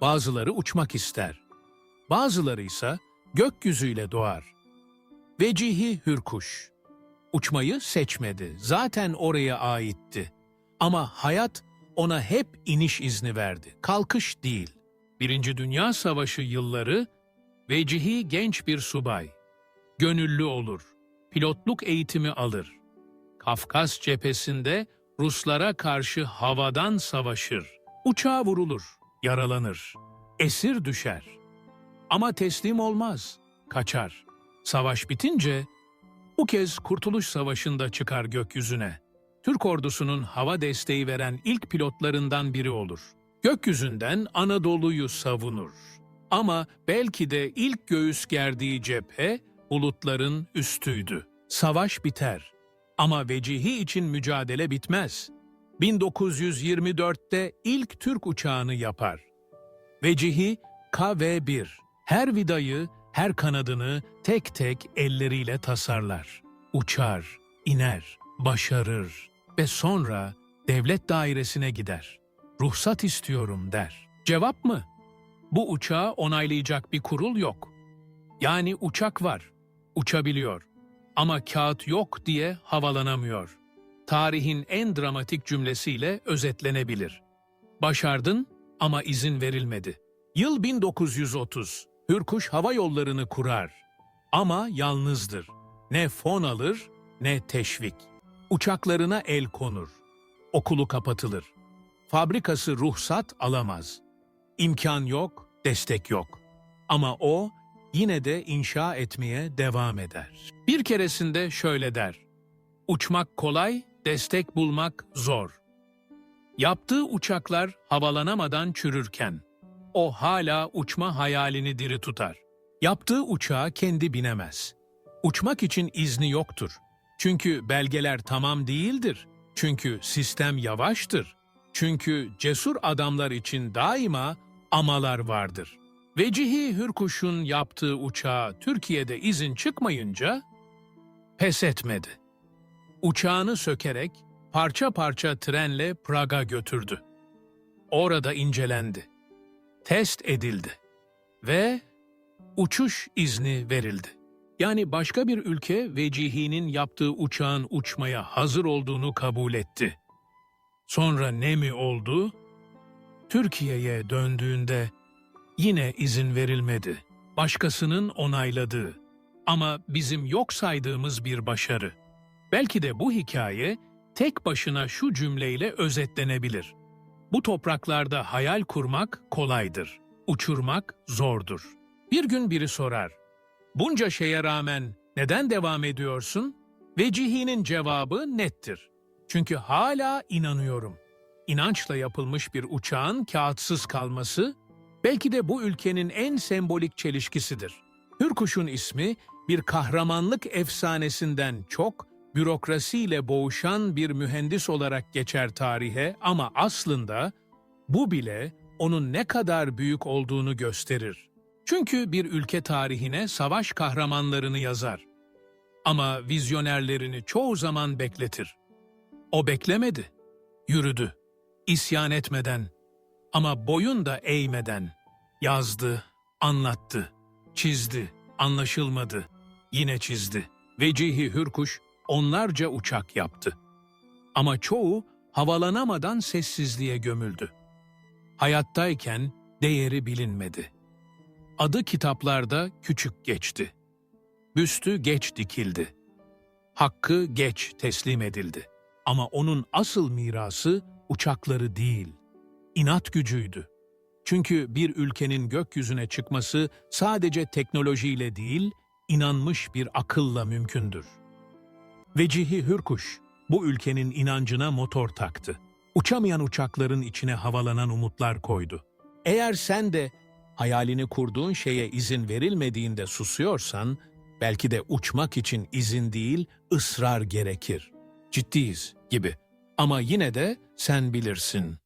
bazıları uçmak ister. Bazıları ise gökyüzüyle doğar. Vecihi Hürkuş. Uçmayı seçmedi. Zaten oraya aitti. Ama hayat ona hep iniş izni verdi. Kalkış değil. Birinci Dünya Savaşı yılları Vecihi genç bir subay. Gönüllü olur. Pilotluk eğitimi alır. Kafkas cephesinde Ruslara karşı havadan savaşır. Uçağa vurulur, yaralanır. Esir düşer. Ama teslim olmaz, kaçar. Savaş bitince bu kez Kurtuluş Savaşı'nda çıkar gökyüzüne. Türk ordusunun hava desteği veren ilk pilotlarından biri olur. Gökyüzünden Anadolu'yu savunur. Ama belki de ilk göğüs gerdiği cephe bulutların üstüydü. Savaş biter. Ama Vecihi için mücadele bitmez. 1924'te ilk Türk uçağını yapar. Vecihi KV-1 her vidayı, her kanadını tek tek elleriyle tasarlar. Uçar, iner, başarır ve sonra devlet dairesine gider. Ruhsat istiyorum der. Cevap mı? Bu uçağı onaylayacak bir kurul yok. Yani uçak var, uçabiliyor. Ama kağıt yok diye havalanamıyor. Tarihin en dramatik cümlesiyle özetlenebilir. Başardın ama izin verilmedi. Yıl 1930. Hürkuş hava yollarını kurar. Ama yalnızdır. Ne fon alır ne teşvik. Uçaklarına el konur. Okulu kapatılır. Fabrikası ruhsat alamaz. İmkan yok, destek yok. Ama o yine de inşa etmeye devam eder. Bir keresinde şöyle der. Uçmak kolay, destek bulmak zor. Yaptığı uçaklar havalanamadan çürürken, o hala uçma hayalini diri tutar. Yaptığı uçağa kendi binemez. Uçmak için izni yoktur. Çünkü belgeler tamam değildir. Çünkü sistem yavaştır. Çünkü cesur adamlar için daima amalar vardır. Vecihi Hürkuş'un yaptığı uçağa Türkiye'de izin çıkmayınca pes etmedi. Uçağını sökerek parça parça trenle Praga götürdü. Orada incelendi. Test edildi ve uçuş izni verildi. Yani başka bir ülke Vecihi'nin yaptığı uçağın uçmaya hazır olduğunu kabul etti. Sonra ne mi oldu? Türkiye'ye döndüğünde yine izin verilmedi. Başkasının onayladığı ama bizim yok saydığımız bir başarı. Belki de bu hikaye tek başına şu cümleyle özetlenebilir. Bu topraklarda hayal kurmak kolaydır, uçurmak zordur. Bir gün biri sorar, bunca şeye rağmen neden devam ediyorsun? Vecihi'nin cevabı nettir. Çünkü hala inanıyorum. İnançla yapılmış bir uçağın kağıtsız kalması, belki de bu ülkenin en sembolik çelişkisidir. Hürkuş'un ismi bir kahramanlık efsanesinden çok, bürokrasiyle boğuşan bir mühendis olarak geçer tarihe ama aslında bu bile onun ne kadar büyük olduğunu gösterir. Çünkü bir ülke tarihine savaş kahramanlarını yazar. Ama vizyonerlerini çoğu zaman bekletir. O beklemedi, yürüdü, isyan etmeden ama boyun da eğmeden. Yazdı, anlattı, çizdi, anlaşılmadı, yine çizdi. Vecihi Hürkuş onlarca uçak yaptı. Ama çoğu havalanamadan sessizliğe gömüldü. Hayattayken değeri bilinmedi. Adı kitaplarda küçük geçti. Büstü geç dikildi. Hakkı geç teslim edildi. Ama onun asıl mirası uçakları değil, inat gücüydü. Çünkü bir ülkenin gökyüzüne çıkması sadece teknolojiyle değil, inanmış bir akılla mümkündür. Vecihi Hürkuş, bu ülkenin inancına motor taktı. Uçamayan uçakların içine havalanan umutlar koydu. Eğer sen de hayalini kurduğun şeye izin verilmediğinde susuyorsan, belki de uçmak için izin değil, ısrar gerekir. Ciddiyiz gibi. Ama yine de sen bilirsin.